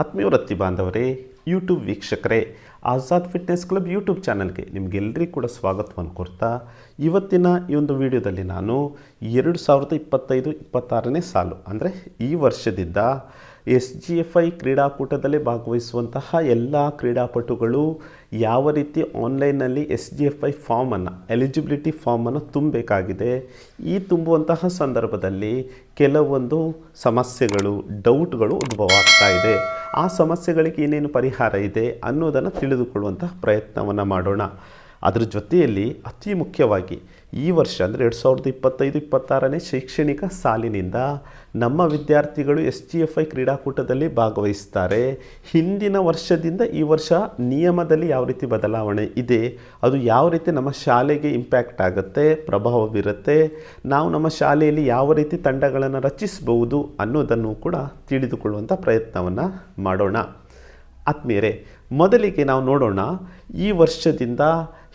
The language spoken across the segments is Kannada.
ಆತ್ಮೀಯ ವೃತ್ತಿ ಬಾಂಧವರೇ ಯೂಟ್ಯೂಬ್ ವೀಕ್ಷಕರೇ, ಆಜಾದ್ ಫಿಟ್ನೆಸ್ ಕ್ಲಬ್ ಯೂಟ್ಯೂಬ್ ಚಾನಲ್ಗೆ ನಿಮಗೆಲ್ಲರಿಗೂ ಕೂಡ ಸ್ವಾಗತವನ್ನು ಕೊಡ್ತಾ ಇವತ್ತಿನ ಈ ಒಂದು ವಿಡಿಯೋದಲ್ಲಿ ನಾನು ಎರಡು ಸಾವಿರದ ಇಪ್ಪತ್ತೈದು ಇಪ್ಪತ್ತಾರನೇ ಸಾಲು, ಅಂದರೆ ಈ ವರ್ಷದಿಂದ ಎಸ್ ಜಿ ಎಫ್ ಐ ಕ್ರೀಡಾಕೂಟದಲ್ಲಿ ಭಾಗವಹಿಸುವಂತಹ ಎಲ್ಲ ಕ್ರೀಡಾಪಟುಗಳು ಯಾವ ರೀತಿ ಆನ್ಲೈನ್ನಲ್ಲಿ ಎಸ್ ಜಿ ಎಫ್ ಐ ಫಾರ್ಮನ್ನು, ಎಲಿಜಿಬಿಲಿಟಿ ಫಾರ್ಮನ್ನು ತುಂಬಬೇಕಾಗಿದೆ, ಈ ತುಂಬುವಂತಹ ಸಂದರ್ಭದಲ್ಲಿ ಕೆಲವೊಂದು ಸಮಸ್ಯೆಗಳು, ಡೌಟ್ಗಳು ಉದ್ಭವ ಆಗ್ತಾ ಇದೆ. ಆ ಸಮಸ್ಯೆಗಳಿಗೆ ಏನೇನು ಪರಿಹಾರ ಇದೆ ಅನ್ನೋದನ್ನು ತಿಳಿದುಕೊಳ್ಳುವಂತಹ ಪ್ರಯತ್ನವನ್ನು ಮಾಡೋಣ. ಅದರ ಜೊತೆಯಲ್ಲಿ ಅತಿ ಮುಖ್ಯವಾಗಿ ಈ ವರ್ಷ ಅಂದರೆ ಎರಡು ಸಾವಿರದ ಇಪ್ಪತ್ತೈದು, ಇಪ್ಪತ್ತಾರನೇ ಶೈಕ್ಷಣಿಕ ಸಾಲಿನಿಂದ ನಮ್ಮ ವಿದ್ಯಾರ್ಥಿಗಳು ಎಸ್ ಜಿ ಎಫ್ ಐ ಕ್ರೀಡಾಕೂಟದಲ್ಲಿ ಭಾಗವಹಿಸ್ತಾರೆ. ಹಿಂದಿನ ವರ್ಷದಿಂದ ಈ ವರ್ಷ ನಿಯಮದಲ್ಲಿ ಯಾವ ರೀತಿ ಬದಲಾವಣೆ ಇದೆ, ಅದು ಯಾವ ರೀತಿ ನಮ್ಮ ಶಾಲೆಗೆ ಇಂಪ್ಯಾಕ್ಟ್ ಆಗುತ್ತೆ, ಪ್ರಭಾವ ಬೀರುತ್ತೆ, ನಾವು ನಮ್ಮ ಶಾಲೆಯಲ್ಲಿ ಯಾವ ರೀತಿ ತಂಡಗಳನ್ನು ರಚಿಸಬಹುದು ಅನ್ನೋದನ್ನು ಕೂಡ ತಿಳಿದುಕೊಳ್ಳುವಂಥ ಪ್ರಯತ್ನವನ್ನು ಮಾಡೋಣ. ಆತ್ಮೀಯರೇ, ಮೊದಲಿಗೆ ನಾವು ನೋಡೋಣ ಈ ವರ್ಷದಿಂದ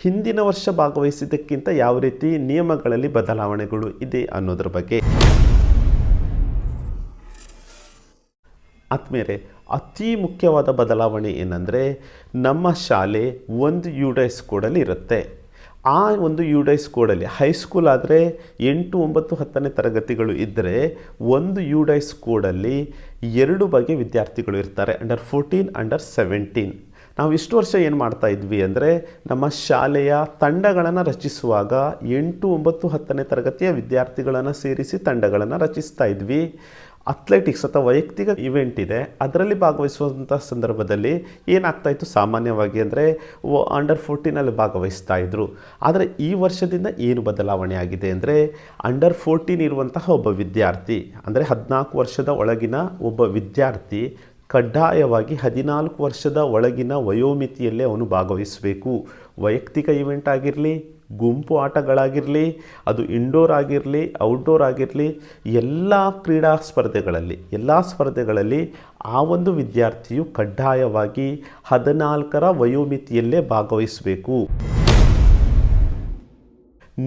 ಹಿಂದಿನ ವರ್ಷ ಭಾಗವಹಿಸಿದ್ದಕ್ಕಿಂತ ಯಾವ ರೀತಿ ನಿಯಮಗಳಲ್ಲಿ ಬದಲಾವಣೆಗಳು ಇದೆ ಅನ್ನೋದ್ರ ಬಗ್ಗೆ. ಆತ್ಮೀಯರೇ, ಅತಿ ಮುಖ್ಯವಾದ ಬದಲಾವಣೆ ಏನಂದರೆ ನಮ್ಮ ಶಾಲೆ ಒಂದು ಯು ಡೈಸ್ ಕೋಡಲ್ಲಿ ಇರುತ್ತೆ. ಆ ಒಂದು ಯು ಡೈಸ್ ಕೋಡಲ್ಲಿ ಹೈಸ್ಕೂಲ್ ಆದರೆ ಎಂಟು ಒಂಬತ್ತು ಹತ್ತನೇ ತರಗತಿಗಳು ಇದ್ದರೆ ಒಂದು ಯು ಡೈಸ್ ಕೋಡಲ್ಲಿ ಎರಡು ಬಗೆ ವಿದ್ಯಾರ್ಥಿಗಳು ಇರ್ತಾರೆ, ಅಂಡರ್ ಫೋರ್ಟೀನ್, ಅಂಡರ್ ಸೆವೆಂಟೀನ್. ನಾವು ಇಷ್ಟು ವರ್ಷ ಏನು ಮಾಡ್ತಾ ಇದ್ವಿ ಅಂದರೆ ನಮ್ಮ ಶಾಲೆಯ ತಂಡಗಳನ್ನು ರಚಿಸುವಾಗ ಎಂಟು ಒಂಬತ್ತು ಹತ್ತನೇ ತರಗತಿಯ ವಿದ್ಯಾರ್ಥಿಗಳನ್ನು ಸೇರಿಸಿ ತಂಡಗಳನ್ನು ರಚಿಸ್ತಾ ಇದ್ವಿ. ಅಥ್ಲೆಟಿಕ್ಸ್ ಅಥವಾ ವೈಯಕ್ತಿಕ ಇವೆಂಟ್ ಇದೆ. ಅದರಲ್ಲಿ ಭಾಗವಹಿಸುವಂಥ ಸಂದರ್ಭದಲ್ಲಿ ಏನಾಗ್ತಾಯಿತ್ತು ಸಾಮಾನ್ಯವಾಗಿ ಅಂದರೆ ಅಂಡರ್ ಫೋರ್ಟೀನಲ್ಲಿ ಭಾಗವಹಿಸ್ತಾ ಇದ್ದರು ಆದರೆ ಈ ವರ್ಷದಿಂದ ಏನು ಬದಲಾವಣೆ ಆಗಿದೆ ಅಂದರೆ ಅಂಡರ್ ಫೋರ್ಟೀನ್ ಇರುವಂತಹ ಒಬ್ಬ ವಿದ್ಯಾರ್ಥಿ ಅಂದರೆ ಹದಿನಾಲ್ಕು ವರ್ಷದ ಒಳಗಿನ ಒಬ್ಬ ವಿದ್ಯಾರ್ಥಿ ಕಡ್ಡಾಯವಾಗಿ ಹದಿನಾಲ್ಕು ವರ್ಷದ ಒಳಗಿನ ವಯೋಮಿತಿಯಲ್ಲೇ ಅವನು ಭಾಗವಹಿಸಬೇಕು. ವೈಯಕ್ತಿಕ ಇವೆಂಟ್ ಆಗಿರಲಿ, ಗುಂಪು ಆಟಗಳಾಗಿರಲಿ, ಅದು ಇಂಡೋರ್ ಆಗಿರಲಿ ಔಟ್ಡೋರ್ ಆಗಿರಲಿ, ಎಲ್ಲ ಕ್ರೀಡಾ ಸ್ಪರ್ಧೆಗಳಲ್ಲಿ, ಎಲ್ಲ ಸ್ಪರ್ಧೆಗಳಲ್ಲಿ ಆ ಒಂದು ವಿದ್ಯಾರ್ಥಿಯು ಕಡ್ಡಾಯವಾಗಿ ಹದಿನಾಲ್ಕರ ವಯೋಮಿತಿಯಲ್ಲೇ ಭಾಗವಹಿಸಬೇಕು.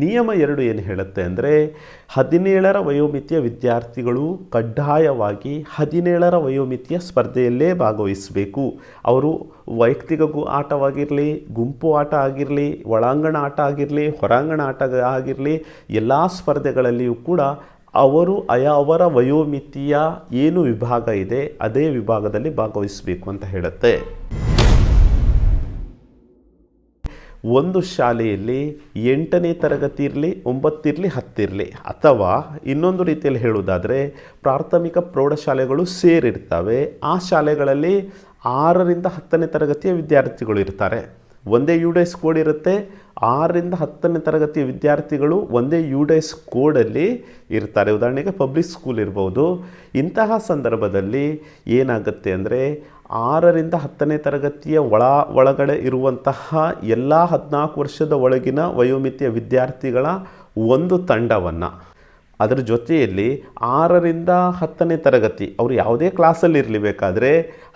ನಿಯಮ ಎರಡು ಏನು ಹೇಳುತ್ತೆ ಅಂದರೆ ಹದಿನೇಳರ ವಯೋಮಿತಿಯ ವಿದ್ಯಾರ್ಥಿಗಳು ಕಡ್ಡಾಯವಾಗಿ ಹದಿನೇಳರ ವಯೋಮಿತಿಯ ಸ್ಪರ್ಧೆಯಲ್ಲೇ ಭಾಗವಹಿಸಬೇಕು. ಅವರು ವೈಯಕ್ತಿಕ ಆಟವಾಗಿರಲಿ, ಗುಂಪು ಆಟ ಆಗಿರಲಿ, ಒಳಾಂಗಣ ಆಟ ಆಗಿರಲಿ, ಹೊರಾಂಗಣ ಆಟ ಆಗಿರಲಿ, ಎಲ್ಲ ಸ್ಪರ್ಧೆಗಳಲ್ಲಿಯೂ ಕೂಡ ಅವರು ಅಯ ಅವರ ವಯೋಮಿತಿಯ ಏನು ವಿಭಾಗ ಇದೆ, ಅದೇ ವಿಭಾಗದಲ್ಲಿ ಭಾಗವಹಿಸಬೇಕು ಅಂತ ಹೇಳುತ್ತೆ. ಒಂದು ಶಾಲೆಯಲ್ಲಿ ಎಂಟನೇ ತರಗತಿ ಇರಲಿ ಒಂಬತ್ತಿರಲಿ ಹತ್ತಿರಲಿ ಅಥವಾ ಇನ್ನೊಂದು ರೀತಿಯಲ್ಲಿ ಹೇಳುವುದಾದರೆ ಪ್ರಾಥಮಿಕ ಪ್ರೌಢಶಾಲೆಗಳು ಸೇರಿರ್ತವೆ. ಆ ಶಾಲೆಗಳಲ್ಲಿ ಆರರಿಂದ ಹತ್ತನೇ ತರಗತಿಯ ವಿದ್ಯಾರ್ಥಿಗಳು ಇರ್ತಾರೆ. ಒಂದೇ ಯು ಡೈಸ್ ಕೋಡ್ ಇರುತ್ತೆ ಆರರಿಂದ ಹತ್ತನೇ ತರಗತಿಯ ವಿದ್ಯಾರ್ಥಿಗಳು ಒಂದೇ ಯು ಡೈಸ್ ಕೋಡಲ್ಲಿ ಇರ್ತಾರೆ. ಉದಾಹರಣೆಗೆ ಪಬ್ಲಿಕ್ ಸ್ಕೂಲ್ ಇರ್ಬೋದು. ಇಂತಹ ಸಂದರ್ಭದಲ್ಲಿ ಏನಾಗುತ್ತೆ ಅಂದರೆ ಆರರಿಂದ ಹತ್ತನೇ ತರಗತಿಯ ಒಳ ಒಳಗಡೆ ಇರುವಂತಹ ಎಲ್ಲ ಹದಿನಾಲ್ಕು ವರ್ಷದ ಒಳಗಿನ ವಯೋಮಿತಿಯ ವಿದ್ಯಾರ್ಥಿಗಳ ಒಂದು ತಂಡವನ್ನು ಅದರ ಜೊತೆಯಲ್ಲಿ ಆರರಿಂದ ಹತ್ತನೇ ತರಗತಿ, ಅವರು ಯಾವುದೇ ಕ್ಲಾಸಲ್ಲಿ ಇರಲಿ ಬೇಕಾದರೆ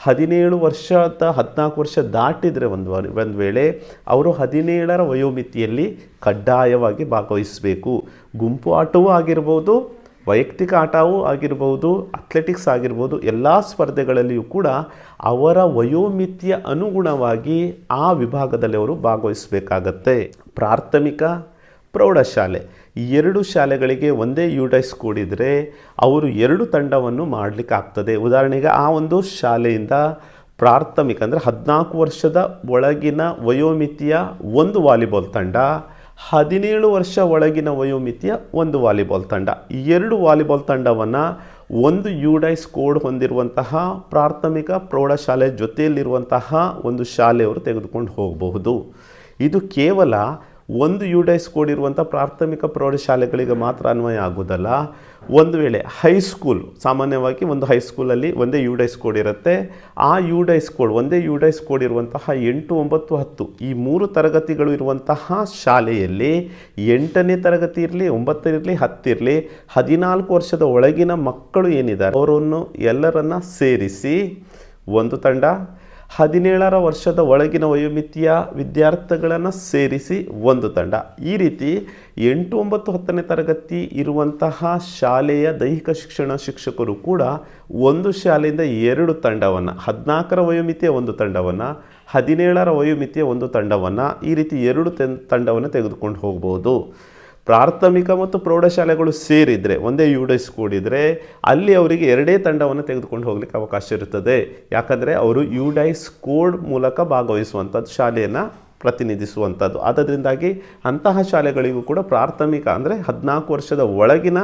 ಹದಿನೇಳು ವರ್ಷದ ಹದಿನಾಲ್ಕು ವರ್ಷ ದಾಟಿದರೆ ಒಂದು ಒಂದು ವೇಳೆ ಅವರು ಹದಿನೇಳರ ವಯೋಮಿತಿಯಲ್ಲಿ ಕಡ್ಡಾಯವಾಗಿ ಭಾಗವಹಿಸಬೇಕು. ಗುಂಪು ಆಟವೂ ಆಗಿರ್ಬೋದು, ವೈಯಕ್ತಿಕ ಆಟವೂ ಆಗಿರ್ಬೋದು, ಅಥ್ಲೆಟಿಕ್ಸ್ ಆಗಿರ್ಬೋದು, ಎಲ್ಲ ಸ್ಪರ್ಧೆಗಳಲ್ಲಿಯೂ ಕೂಡ ಅವರ ವಯೋಮಿತಿಯ ಅನುಗುಣವಾಗಿ ಆ ವಿಭಾಗದಲ್ಲಿ ಅವರು ಭಾಗವಹಿಸಬೇಕಾಗತ್ತೆ. ಪ್ರಾಥಮಿಕ ಪ್ರೌಢಶಾಲೆ. ಎರಡು ಶಾಲೆಗಳಿಗೆ ಒಂದೇ ಯುಡೈಸ್ ಕೂಡಿದರೆ ಅವರು ಎರಡು ತಂಡವನ್ನು ಮಾಡಲಿಕ್ಕೆ ಆಗ್ತದೆ. ಉದಾಹರಣೆಗೆ ಆ ಒಂದು ಶಾಲೆಯಿಂದ ಪ್ರಾಥಮಿಕ ಅಂದರೆ ಹದಿನಾಲ್ಕು ವರ್ಷದ ಒಳಗಿನ ವಯೋಮಿತಿಯ ಒಂದು ವಾಲಿಬಾಲ್ ತಂಡ, ಹದಿನೇಳು ವರ್ಷ ಒಳಗಿನ ವಯೋಮಿತಿಯ ಒಂದು ವಾಲಿಬಾಲ್ ತಂಡ. ಎರಡು ವಾಲಿಬಾಲ್ ತಂಡವನ್ನು ಒಂದು ಯುಡೈಸ್ ಕೋಡ್ ಹೊಂದಿರುವಂತಹ ಪ್ರಾಥಮಿಕ ಪ್ರೌಢಶಾಲೆ ಜೊತೆಯಲ್ಲಿರುವಂತಹ ಒಂದು ಶಾಲೆಯವರು ತೆಗೆದುಕೊಂಡು ಹೋಗಬಹುದು. ಇದು ಕೇವಲ ಒಂದು ಯು ಡೈಸ್ ಕೋಡ್ ಇರುವಂಥ ಪ್ರಾಥಮಿಕ ಪ್ರೌಢಶಾಲೆಗಳಿಗೆ ಮಾತ್ರ ಅನ್ವಯ ಆಗೋದಲ್ಲ ಒಂದು ವೇಳೆ ಹೈಸ್ಕೂಲ್ ಸಾಮಾನ್ಯವಾಗಿ ಒಂದು ಹೈಸ್ಕೂಲಲ್ಲಿ ಒಂದೇ ಯು ಡೈಸ್ ಕೋಡ್ ಇರುತ್ತೆ. ಆ ಯು ಡೈಸ್ ಕೋಡ್ ಒಂದೇ ಯು ಡೈಸ್ ಕೋಡ್ ಇರುವಂತಹ ಎಂಟು, ಒಂಬತ್ತು, ಹತ್ತು ಈ ಮೂರು ತರಗತಿಗಳು ಇರುವಂತಹ ಶಾಲೆಯಲ್ಲಿ ಎಂಟನೇ ತರಗತಿ ಇರಲಿ ಒಂಬತ್ತಿರಲಿ ಹತ್ತಿರಲಿ ಹದಿನಾಲ್ಕು ವರ್ಷದ ಒಳಗಿನ ಮಕ್ಕಳು ಏನಿದ್ದಾರೆ, ಅವರನ್ನು ಎಲ್ಲರನ್ನ ಸೇರಿಸಿ ಒಂದು ತಂಡ ಹದಿನೇಳರ ವರ್ಷದ ಒಳಗಿನ ವಯೋಮಿತಿಯ ವಿದ್ಯಾರ್ಥಿಗಳನ್ನು ಸೇರಿಸಿ ಒಂದು ತಂಡ. ಈ ರೀತಿ ಎಂಟು ಒಂಬತ್ತು ಹತ್ತನೇ ತರಗತಿ ಇರುವಂತಹ ಶಾಲೆಯ ದೈಹಿಕ ಶಿಕ್ಷಣ ಶಿಕ್ಷಕರು ಕೂಡ ಒಂದು ಶಾಲೆಯಿಂದ ಎರಡು ತಂಡವನ್ನು, ಹದಿನಾಲ್ಕರ ವಯೋಮಿತಿಯ ಒಂದು ತಂಡವನ್ನು, ಹದಿನೇಳರ ವಯೋಮಿತಿಯ ಒಂದು ತಂಡವನ್ನು ಈ ರೀತಿ ಎರಡು ತಂಡವನ್ನು ತೆಗೆದುಕೊಂಡು ಹೋಗ್ಬೋದು. ಪ್ರಾಥಮಿಕ ಮತ್ತು ಪ್ರೌಢಶಾಲೆಗಳು ಸೇರಿದರೆ, ಒಂದೇ ಯುಡೈಸ್ ಕೂಡಿದರೆ ಅಲ್ಲಿ ಅವರಿಗೆ ಎರಡೇ ತಂಡವನ್ನು ತೆಗೆದುಕೊಂಡು ಹೋಗಲಿಕ್ಕೆ ಅವಕಾಶ ಇರುತ್ತದೆ. ಯಾಕಂದರೆ ಅವರು ಯುಡೈಸ್ ಕೋಡ್ ಮೂಲಕ ಭಾಗವಹಿಸುವಂಥದ್ದು, ಶಾಲೆಯನ್ನು ಪ್ರತಿನಿಧಿಸುವಂಥದ್ದು. ಆದ್ದರಿಂದಾಗಿ ಅಂತಹ ಶಾಲೆಗಳಿಗೂ ಕೂಡ ಪ್ರಾಥಮಿಕ ಅಂದರೆ ಹದಿನಾಲ್ಕು ವರ್ಷದ ಒಳಗಿನ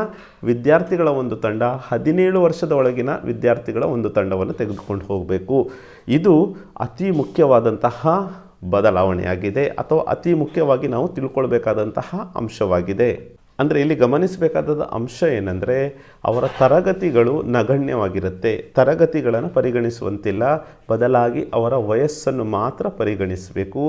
ವಿದ್ಯಾರ್ಥಿಗಳ ಒಂದು ತಂಡ, ಹದಿನೇಳು ವರ್ಷದ ಒಳಗಿನ ವಿದ್ಯಾರ್ಥಿಗಳ ಒಂದು ತಂಡವನ್ನು ತೆಗೆದುಕೊಂಡು ಹೋಗಬೇಕು. ಇದು ಅತಿ ಮುಖ್ಯವಾದಂತಹ ಬದಲಾವಣೆಯಾಗಿದೆ ಅಥವಾ ಅತಿ ಮುಖ್ಯವಾಗಿ ನಾವು ತಿಳ್ಕೊಳ್ಬೇಕಾದಂತಹ ಅಂಶವಾಗಿದೆ. ಅಂದರೆ ಇಲ್ಲಿ ಗಮನಿಸಬೇಕಾದ ಅಂಶ ಏನಂದರೆ ಅವರ ತರಗತಿಗಳು ನಗಣ್ಯವಾಗಿರುತ್ತೆ. ತರಗತಿಗಳನ್ನು ಪರಿಗಣಿಸುವಂತಿಲ್ಲ. ಬದಲಾಗಿ ಅವರ ವಯಸ್ಸನ್ನು ಮಾತ್ರ ಪರಿಗಣಿಸಬೇಕು.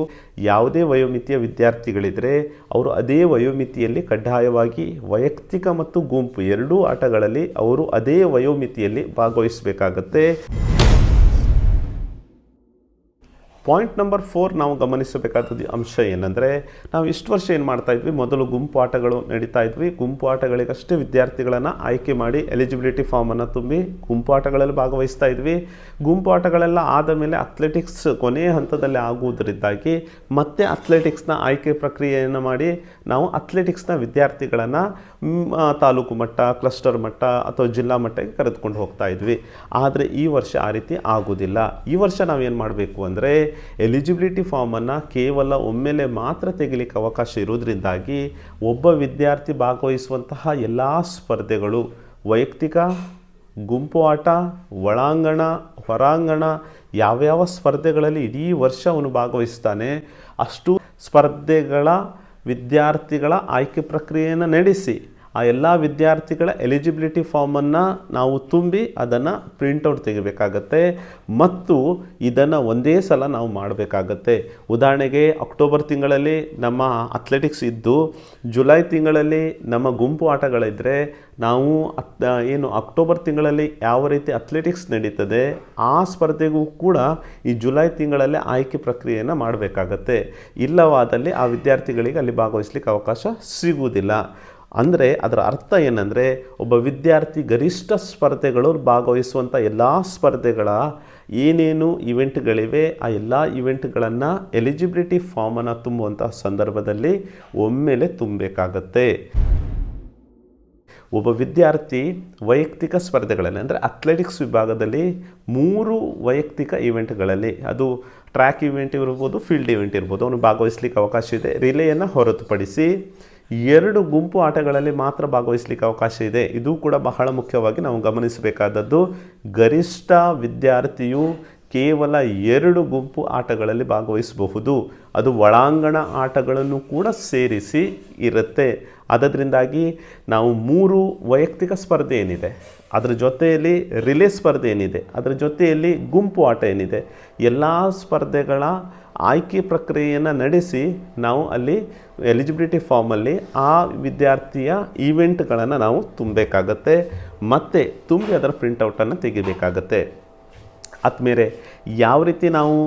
ಯಾವುದೇ ವಯೋಮಿತಿಯ ವಿದ್ಯಾರ್ಥಿಗಳಿದ್ದರೆ ಅವರು ಅದೇ ವಯೋಮಿತಿಯಲ್ಲಿ ಕಡ್ಡಾಯವಾಗಿ ವೈಯಕ್ತಿಕ ಮತ್ತು ಗುಂಪು ಎರಡೂ ಆಟಗಳಲ್ಲಿ ಅವರು ಅದೇ ವಯೋಮಿತಿಯಲ್ಲಿ ಭಾಗವಹಿಸಬೇಕಾಗತ್ತೆ. ಪಾಯಿಂಟ್ ನಂಬರ್ ಫೋರ್ ನಾವು ಗಮನಿಸಬೇಕಾದ ಅಂಶ ಏನಂದರೆ, ನಾವು ಇಷ್ಟು ವರ್ಷ ಏನು ಮಾಡ್ತಾ ಇದ್ವಿ? ಮೊದಲು ಗುಂಪು ಆಟಗಳು ನಡೀತಾ ಇದ್ವಿ. ಗುಂಪು ಆಟಗಳಿಗಷ್ಟೇ ವಿದ್ಯಾರ್ಥಿಗಳನ್ನು ಆಯ್ಕೆ ಮಾಡಿ ಎಲಿಜಿಬಿಲಿಟಿ ಫಾರ್ಮನ್ನು ತುಂಬಿ ಗುಂಪು ಆಟಗಳಲ್ಲಿ ಭಾಗವಹಿಸ್ತಾ ಇದ್ವಿ. ಗುಂಪು ಆಟಗಳೆಲ್ಲ ಆದ ಮೇಲೆ ಅಥ್ಲೆಟಿಕ್ಸ್ ಕೊನೆಯ ಹಂತದಲ್ಲಿ ಆಗುವುದರಿಂದಾಗಿ ಮತ್ತೆ ಅಥ್ಲೆಟಿಕ್ಸ್ನ ಆಯ್ಕೆ ಪ್ರಕ್ರಿಯೆಯನ್ನು ಮಾಡಿ ನಾವು ಅಥ್ಲೆಟಿಕ್ಸ್ನ ವಿದ್ಯಾರ್ಥಿಗಳನ್ನು ತಾಲೂಕು ಮಟ್ಟ ಕ್ಲಸ್ಟರ್ ಮಟ್ಟ ಅಥವಾ ಜಿಲ್ಲಾ ಮಟ್ಟಕ್ಕೆ ಕರೆದುಕೊಂಡು ಹೋಗ್ತಾ ಇದ್ವಿ. ಆದರೆ ಈ ವರ್ಷ ಆ ರೀತಿ ಆಗೋದಿಲ್ಲ. ಈ ವರ್ಷ ನಾವೇನು ಮಾಡಬೇಕು ಅಂದರೆ ಎಲಿಜಿಬಿಲಿಟಿ ಫಾರ್ಮನ್ನು ಕೇವಲ ಒಮ್ಮೆಲೆ ಮಾತ್ರ ತೆಗಿಲಿಕ್ಕೆ ಅವಕಾಶ ಇರೋದ್ರಿಂದಾಗಿ ಒಬ್ಬ ವಿದ್ಯಾರ್ಥಿ ಭಾಗವಹಿಸುವಂತಹ ಎಲ್ಲ ಸ್ಪರ್ಧೆಗಳು ವೈಯಕ್ತಿಕ, ಗುಂಪು ಆಟ, ಒಳಾಂಗಣ, ಹೊರಾಂಗಣ, ಯಾವ್ಯಾವ ಸ್ಪರ್ಧೆಗಳಲ್ಲಿ ಇಡೀ ವರ್ಷ ಅವನು ಭಾಗವಹಿಸ್ತಾನೆ, ಅಷ್ಟು ಸ್ಪರ್ಧೆಗಳ ವಿದ್ಯಾರ್ಥಿಗಳ ಆಯ್ಕೆ ಪ್ರಕ್ರಿಯೆಯನ್ನು ನಡೆಸಿ. ಆ ಎಲ್ಲ ವಿದ್ಯಾರ್ಥಿಗಳ ಎಲಿಜಿಬಿಲಿಟಿ ಫಾರ್ಮನ್ನು ನಾವು ತುಂಬಿ ಅದನ್ನು ಪ್ರಿಂಟೌಟ್ ತೆಗಿಬೇಕಾಗತ್ತೆ. ಮತ್ತು ಇದನ್ನು ಒಂದೇ ಸಲ ನಾವು ಮಾಡಬೇಕಾಗತ್ತೆ. ಉದಾಹರಣೆಗೆ ಅಕ್ಟೋಬರ್ ತಿಂಗಳಲ್ಲಿ ನಮ್ಮ ಅಥ್ಲೆಟಿಕ್ಸ್ ಇದ್ದು ಜುಲೈ ತಿಂಗಳಲ್ಲಿ ನಮ್ಮ ಗುಂಪು ಆಟಗಳಿದ್ದರೆ ನಾವು ಏನು ಅಕ್ಟೋಬರ್ ತಿಂಗಳಲ್ಲಿ ಯಾವ ರೀತಿ ಅಥ್ಲೆಟಿಕ್ಸ್ ನಡೀತದೆ, ಆ ಸ್ಪರ್ಧೆಗೂ ಕೂಡ ಈ ಜುಲೈ ತಿಂಗಳಲ್ಲೇ ಆಯ್ಕೆ ಪ್ರಕ್ರಿಯೆಯನ್ನು ಮಾಡಬೇಕಾಗತ್ತೆ. ಇಲ್ಲವಾದಲ್ಲಿ ಆ ವಿದ್ಯಾರ್ಥಿಗಳಿಗೆ ಅಲ್ಲಿ ಭಾಗವಹಿಸ್ಲಿಕ್ಕೆ ಅವಕಾಶ ಸಿಗುವುದಿಲ್ಲ. ಅಂದರೆ ಅದರ ಅರ್ಥ ಏನಂದರೆ ಒಬ್ಬ ವಿದ್ಯಾರ್ಥಿ ಗರಿಷ್ಠ ಸ್ಪರ್ಧೆಗಳು ಭಾಗವಹಿಸುವಂಥ ಎಲ್ಲ ಸ್ಪರ್ಧೆಗಳ ಏನೇನು ಇವೆಂಟ್ಗಳಿವೆ, ಆ ಎಲ್ಲ ಇವೆಂಟ್ಗಳನ್ನು ಎಲಿಜಿಬಿಲಿಟಿ ಫಾರ್ಮನ್ನು ತುಂಬುವಂಥ ಸಂದರ್ಭದಲ್ಲಿ ಒಮ್ಮೆಲೆ ತುಂಬಬೇಕಾಗತ್ತೆ. ಒಬ್ಬ ವಿದ್ಯಾರ್ಥಿ ವೈಯಕ್ತಿಕ ಸ್ಪರ್ಧೆಗಳಲ್ಲಿ, ಅಂದರೆ ಅಥ್ಲೆಟಿಕ್ಸ್ ವಿಭಾಗದಲ್ಲಿ ಮೂರು ವೈಯಕ್ತಿಕ ಇವೆಂಟ್ಗಳಲ್ಲಿ, ಅದು ಟ್ರ್ಯಾಕ್ ಇವೆಂಟ್ ಇರ್ಬೋದು, ಫೀಲ್ಡ್ ಇವೆಂಟ್ ಇರ್ಬೋದು, ಅವನು ಭಾಗವಹಿಸ್ಲಿಕ್ಕೆ ಅವಕಾಶ ಇದೆ, ರಿಲೇಯನ್ನು ಹೊರತುಪಡಿಸಿ ಎರಡು ಗುಂಪು ಆಟಗಳಲ್ಲಿ ಮಾತ್ರ ಭಾಗವಹಿಸಲಿಕ್ಕೆ ಅವಕಾಶ ಇದೆ. ಇದು ಕೂಡ ಬಹಳ ಮುಖ್ಯವಾಗಿ ನಾವು ಗಮನಿಸಬೇಕಾದದ್ದು, ಗರಿಷ್ಠ ವಿದ್ಯಾರ್ಥಿಯು ಕೇವಲ ಎರಡು ಗುಂಪು ಆಟಗಳಲ್ಲಿ ಭಾಗವಹಿಸಬಹುದು. ಅದು ಒಳಾಂಗಣ ಆಟಗಳನ್ನು ಕೂಡ ಸೇರಿಸಿ ಇರುತ್ತೆ. ಅದರಿಂದಾಗಿ ನಾವು ಮೂರು ವೈಯಕ್ತಿಕ ಸ್ಪರ್ಧೆ ಏನಿದೆ, ಅದರ ಜೊತೆಯಲ್ಲಿ ರಿಲೇ ಸ್ಪರ್ಧೆ ಏನಿದೆ, ಅದರ ಜೊತೆಯಲ್ಲಿ ಗುಂಪು ಆಟ ಏನಿದೆ, ಎಲ್ಲ ಸ್ಪರ್ಧೆಗಳ ಆಯ್ಕೆ ಪ್ರಕ್ರಿಯೆಯನ್ನು ನಡೆಸಿ ನಾವು ಅಲ್ಲಿ ಎಲಿಜಿಬಿಲಿಟಿ ಫಾರ್ಮಲ್ಲಿ ಆ ವಿದ್ಯಾರ್ಥಿಯ ಈವೆಂಟ್ಗಳನ್ನು ನಾವು ತುಂಬಬೇಕಾಗತ್ತೆ, ಮತ್ತು ತುಂಬಿ ಅದರ ಪ್ರಿಂಟೌಟನ್ನು ತೆಗಿಬೇಕಾಗತ್ತೆ. ಆದಮೇಲೆ ಯಾವ ರೀತಿ ನಾವು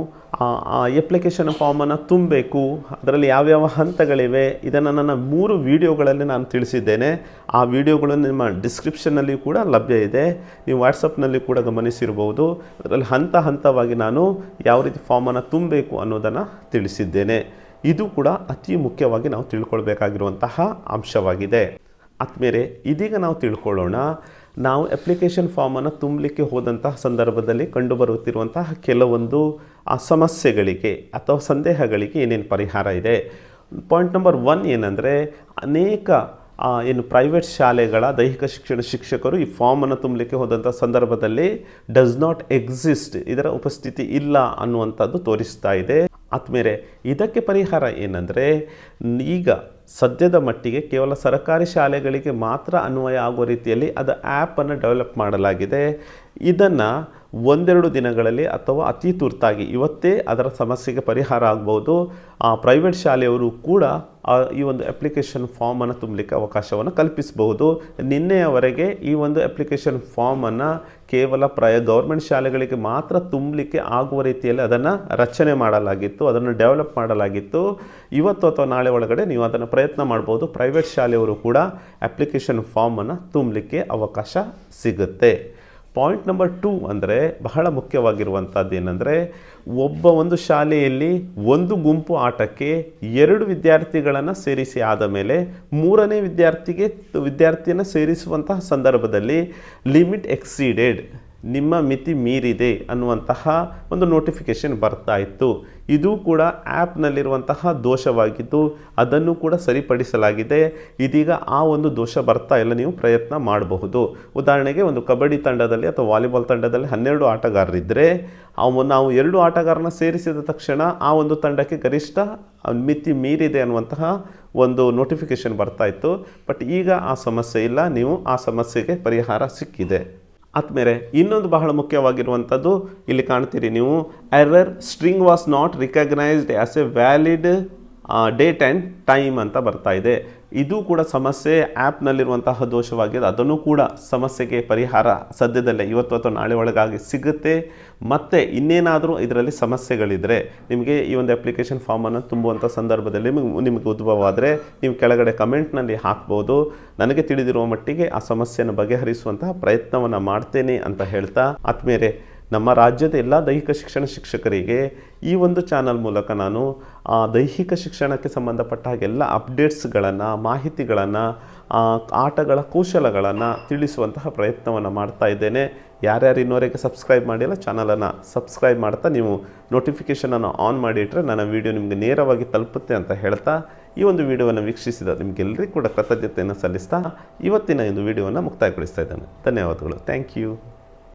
ಎಪ್ಲಿಕೇಶನ್ ಫಾರ್ಮನ್ನು ತುಂಬಬೇಕು, ಅದರಲ್ಲಿ ಯಾವ್ಯಾವ ಹಂತಗಳಿವೆ, ಇದನ್ನು ನನ್ನ ಮೂರು ವಿಡಿಯೋಗಳಲ್ಲಿ ನಾನು ತಿಳಿಸಿದ್ದೇನೆ. ಆ ವಿಡಿಯೋಗಳು ನಿಮ್ಮ ಡಿಸ್ಕ್ರಿಪ್ಷನ್ನಲ್ಲಿ ಕೂಡ ಲಭ್ಯ ಇದೆ. ನೀವು ವಾಟ್ಸಪ್ನಲ್ಲಿ ಕೂಡ ಗಮನಿಸಿರ್ಬೋದು ಅದರಲ್ಲಿ ಹಂತ ಹಂತವಾಗಿ ನಾನು ಯಾವ ರೀತಿ ಫಾರ್ಮನ್ನು ತುಂಬಬೇಕು ಅನ್ನೋದನ್ನು ತಿಳಿಸಿದ್ದೇನೆ. ಇದು ಕೂಡ ಅತಿ ಮುಖ್ಯವಾಗಿ ನಾವು ತಿಳ್ಕೊಳ್ಬೇಕಾಗಿರುವಂತಹ ಅಂಶವಾಗಿದೆ. ಆದ್ಮೇಲೆ ಇದೀಗ ನಾವು ತಿಳ್ಕೊಳ್ಳೋಣ. ನಾವು ಅಪ್ಲಿಕೇಶನ್ ಫಾರ್ಮನ್ನು ತುಂಬಲಿಕ್ಕೆ ಹೋದಂತಹ ಸಂದರ್ಭದಲ್ಲಿ ಕಂಡುಬರುತ್ತಿರುವಂತಹ ಕೆಲವೊಂದು, ಆ, ಸಮಸ್ಯೆಗಳಿಗೆ ಅಥವಾ ಸಂದೇಹಗಳಿಗೆ ಏನೇನು ಪರಿಹಾರ ಇದೆ? ಪಾಯಿಂಟ್ ನಂಬರ್ ಒನ್ ಏನಂದರೆ, ಅನೇಕ ಏನು ಪ್ರೈವೇಟ್ ಶಾಲೆಗಳ ದೈಹಿಕ ಶಿಕ್ಷಣ ಶಿಕ್ಷಕರು ಈ ಫಾರ್ಮನ್ನು ತುಂಬಲಿಕ್ಕೆ ಹೋದಂಥ ಸಂದರ್ಭದಲ್ಲಿ ಡಸ್ ನಾಟ್ ಎಕ್ಸಿಸ್ಟ್ ಇದರ ಉಪಸ್ಥಿತಿ ಇಲ್ಲ ಅನ್ನುವಂಥದ್ದು ತೋರಿಸ್ತಾ ಇದೆ. ಆದಮೇಲೆ ಇದಕ್ಕೆ ಪರಿಹಾರ ಏನಂದರೆ, ಈಗ ಸದ್ಯದ ಮಟ್ಟಿಗೆ ಕೇವಲ ಸರ್ಕಾರಿ ಶಾಲೆಗಳಿಗೆ ಮಾತ್ರ ಅನ್ವಯ ಆಗುವ ರೀತಿಯಲ್ಲಿ ಅದು ಆ್ಯಪನ್ನು ಡೆವಲಪ್ ಮಾಡಲಾಗಿದೆ. ಇದನ್ನು ಒಂದೆರಡು ದಿನಗಳಲ್ಲಿ ಅಥವಾ ಅತಿ ತುರ್ತಾಗಿ ಇವತ್ತೇ ಅದರ ಸಮಸ್ಯೆಗೆ ಪರಿಹಾರ ಆಗ್ಬೋದು. ಆ ಪ್ರೈವೇಟ್ ಶಾಲೆಯವರು ಕೂಡ ಈ ಒಂದು ಅಪ್ಲಿಕೇಶನ್ ಫಾರ್ಮನ್ನು ತುಂಬಲಿಕ್ಕೆ ಅವಕಾಶವನ್ನು ಕಲ್ಪಿಸಬಹುದು. ನಿನ್ನೆಯವರೆಗೆ ಈ ಒಂದು ಅಪ್ಲಿಕೇಶನ್ ಫಾರ್ಮನ್ನು ಕೇವಲ ಪ್ರಯ ಗೌರ್ಮೆಂಟ್ ಶಾಲೆಗಳಿಗೆ ಮಾತ್ರ ತುಂಬಲಿಕ್ಕೆ ಆಗುವ ರೀತಿಯಲ್ಲಿ ಅದನ್ನು ರಚನೆ ಮಾಡಲಾಗಿತ್ತು, ಅದನ್ನು ಡೆವಲಪ್ ಮಾಡಲಾಗಿತ್ತು. ಇವತ್ತು ಅಥವಾ ನಾಳೆ ಒಳಗಡೆ ನೀವು ಅದನ್ನು ಪ್ರಯತ್ನ ಮಾಡ್ಬೋದು. ಪ್ರೈವೇಟ್ ಶಾಲೆಯವರು ಕೂಡ ಅಪ್ಲಿಕೇಶನ್ ಫಾರ್ಮನ್ನು ತುಂಬಲಿಕ್ಕೆ ಅವಕಾಶ ಸಿಗುತ್ತೆ. ಪಾಯಿಂಟ್ ನಂಬರ್ ಟೂ ಅಂದರೆ ಬಹಳ ಮುಖ್ಯವಾಗಿರುವಂಥದ್ದು ಏನಂದರೆ, ಒಬ್ಬ ಒಂದು ಶಾಲೆಯಲ್ಲಿ ಒಂದು ಗುಂಪು ಆಟಕ್ಕೆ ಎರಡು ವಿದ್ಯಾರ್ಥಿಗಳನ್ನು ಸೇರಿಸಿ ಆದ ಮೇಲೆ ಮೂರನೇ ವಿದ್ಯಾರ್ಥಿಗೆ, ವಿದ್ಯಾರ್ಥಿಯನ್ನು ಸೇರಿಸುವಂತಹ ಸಂದರ್ಭದಲ್ಲಿ ಲಿಮಿಟ್ ಎಕ್ಸೀಡೆಡ್ ನಿಮ್ಮ ಮಿತಿ ಮೀರಿದೆ ಅನ್ನುವಂತಹ ಒಂದು ನೋಟಿಫಿಕೇಷನ್ ಬರ್ತಾ ಇತ್ತು. ಇದು ಕೂಡ ಆ್ಯಪ್ನಲ್ಲಿರುವಂತಹ ದೋಷವಾಗಿದ್ದು, ಅದನ್ನು ಕೂಡ ಸರಿಪಡಿಸಲಾಗಿದೆ. ಇದೀಗ ಆ ಒಂದು ದೋಷ ಬರ್ತಾ ಇಲ್ಲ, ನೀವು ಪ್ರಯತ್ನ ಮಾಡಬಹುದು. ಉದಾಹರಣೆಗೆ ಒಂದು ಕಬಡ್ಡಿ ತಂಡದಲ್ಲಿ ಅಥವಾ ವಾಲಿಬಾಲ್ ತಂಡದಲ್ಲಿ ಹನ್ನೆರಡು ಆಟಗಾರರಿದ್ದರೆ ಅವು ನಾವು ಎರಡು ಆಟಗಾರನ ಸೇರಿಸಿದ ತಕ್ಷಣ ಆ ಒಂದು ತಂಡಕ್ಕೆ ಗರಿಷ್ಠ ಮಿತಿ ಮೀರಿದೆ ಅನ್ನುವಂತಹ ಒಂದು ನೋಟಿಫಿಕೇಷನ್ ಬರ್ತಾ ಇತ್ತು. ಬಟ್ ಈಗ ಆ ಸಮಸ್ಯೆ ಇಲ್ಲ, ನೀವು ಆ ಸಮಸ್ಯೆಗೆ ಪರಿಹಾರ ಸಿಕ್ಕಿದೆ. ಆದಮೇಲೆ ಇನ್ನೊಂದು ಬಹಳ ಮುಖ್ಯವಾಗಿರುವಂಥದ್ದು ಇಲ್ಲಿ ಕಾಣ್ತೀರಿ ನೀವು. Error string was not recognised as a valid date and time ಅಂತ ಬರ್ತಾ ಇದೆ. ಇದು ಕೂಡ ಸಮಸ್ಯೆ ಆ್ಯಪ್ನಲ್ಲಿರುವಂತಹ ದೋಷವಾಗಿದೆ ಅದನ್ನು ಕೂಡ ಸಮಸ್ಯೆಗೆ ಪರಿಹಾರ ಸದ್ಯದಲ್ಲೇ ಇವತ್ತು ಅಥವಾ ನಾಳೆ ಒಳಗಾಗಿ ಸಿಗುತ್ತೆ. ಮತ್ತು ಇನ್ನೇನಾದರೂ ಇದರಲ್ಲಿ ಸಮಸ್ಯೆಗಳಿದ್ದರೆ ನಿಮಗೆ ಈ ಒಂದು ಅಪ್ಲಿಕೇಶನ್ ಫಾರ್ಮನ್ನು ತುಂಬುವಂಥ ಸಂದರ್ಭದಲ್ಲಿ ನಿಮಗೆ ನಿಮಗೆ ಉದ್ಭವ ಆದರೆ ನೀವು ಕೆಳಗಡೆ ಕಮೆಂಟ್ನಲ್ಲಿ ಹಾಕ್ಬೋದು. ನನಗೆ ತಿಳಿದಿರುವ ಮಟ್ಟಿಗೆ ಆ ಸಮಸ್ಯೆಯನ್ನು ಬಗೆಹರಿಸುವಂತಹ ಪ್ರಯತ್ನವನ್ನು ಮಾಡ್ತೇನೆ ಅಂತ ಹೇಳ್ತಾ ಆದ್ಮೇಲೆ ನಮ್ಮ ರಾಜ್ಯದ ಎಲ್ಲ ದೈಹಿಕ ಶಿಕ್ಷಣ ಶಿಕ್ಷಕರಿಗೆ ಈ ಒಂದು ಚಾನಲ್ ಮೂಲಕ ನಾನು ಆ ದೈಹಿಕ ಶಿಕ್ಷಣಕ್ಕೆ ಸಂಬಂಧಪಟ್ಟ ಹಾಗೆಲ್ಲ ಅಪ್ಡೇಟ್ಸ್ಗಳನ್ನು, ಮಾಹಿತಿಗಳನ್ನು ಆಟಗಳ ಕೌಶಲಗಳನ್ನು ತಿಳಿಸುವಂತಹ ಪ್ರಯತ್ನವನ್ನು ಮಾಡ್ತಾ ಇದ್ದೇನೆ. ಯಾರ್ಯಾರು ಇನ್ನೋರಿಗೆ ಸಬ್ಸ್ಕ್ರೈಬ್ ಮಾಡಿಲ್ಲ, ಚಾನಲನ್ನು ಸಬ್ಸ್ಕ್ರೈಬ್ ಮಾಡ್ತಾ ನೀವು ನೋಟಿಫಿಕೇಷನನ್ನು ಆನ್ ಮಾಡಿ ಇಟ್ಟರೆ ನನ್ನ ವಿಡಿಯೋ ನಿಮಗೆ ನೇರವಾಗಿ ತಲುಪುತ್ತೆ ಅಂತ ಹೇಳ್ತಾ ಈ ಒಂದು ವಿಡಿಯೋವನ್ನು ವೀಕ್ಷಿಸಿದ ನಿಮಗೆಲ್ಲರಿಗೂ ಕೂಡ ಕೃತಜ್ಞತೆಯನ್ನು ಸಲ್ಲಿಸ್ತಾ ಇವತ್ತಿನ ಒಂದು ವಿಡಿಯೋವನ್ನು ಮುಕ್ತಾಯಗೊಳಿಸ್ತಾ ಇದ್ದೇನೆ. ಧನ್ಯವಾದಗಳು. Thank you